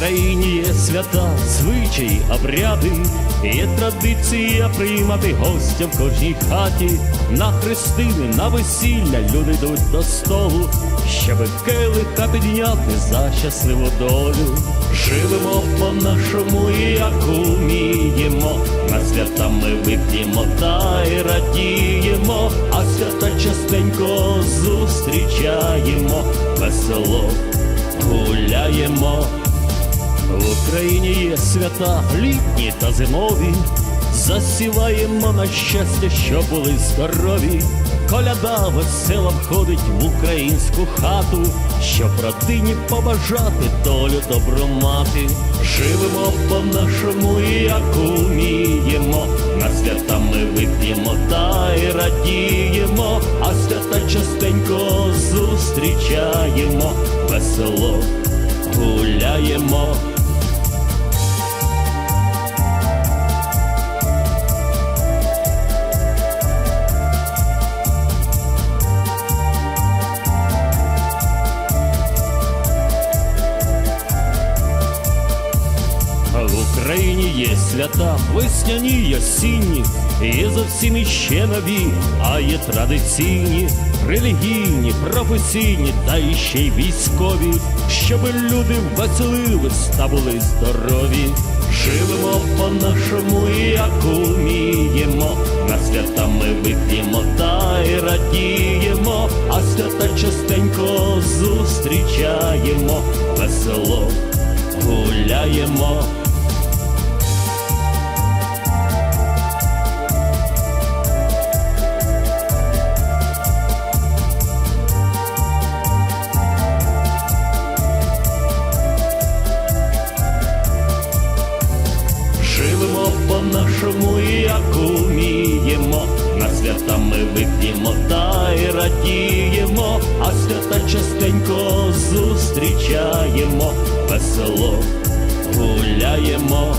В Україні є свята, звичаї, обряди, є традиція приймати гостя в кожній хаті. На хрестини, на весілля люди йдуть до столу, щоби келиха підняти за щасливу долю. Живемо по-нашому, як уміємо, на свята ми вип'ємо та й радіємо, а свята частенько зустрічаємо, весело Україні є свята літні та зимові, засіваємо на щастя, щоб були здорові. Коляда весела входить в українську хату, щоб родині побажати долю добру мати. Живемо по-нашому, як уміємо, на свята ми вип'ємо та й радіємо, а свята частенько зустрічаємо, весело гуляємо. Україні є свята, весняні й осінні, є зовсім іще нові, а є традиційні, релігійні, професійні та іще й військові, щоб люди веселились та були здорові. Живемо по-нашому, як уміємо, на свята ми вип'ємо та й радіємо, а свята частенько зустрічаємо, весело гуляємо. Живемо по-нашому, як уміємо, на свята ми вип'ємо та й радіємо, а свята частенько зустрічаємо, весело гуляємо.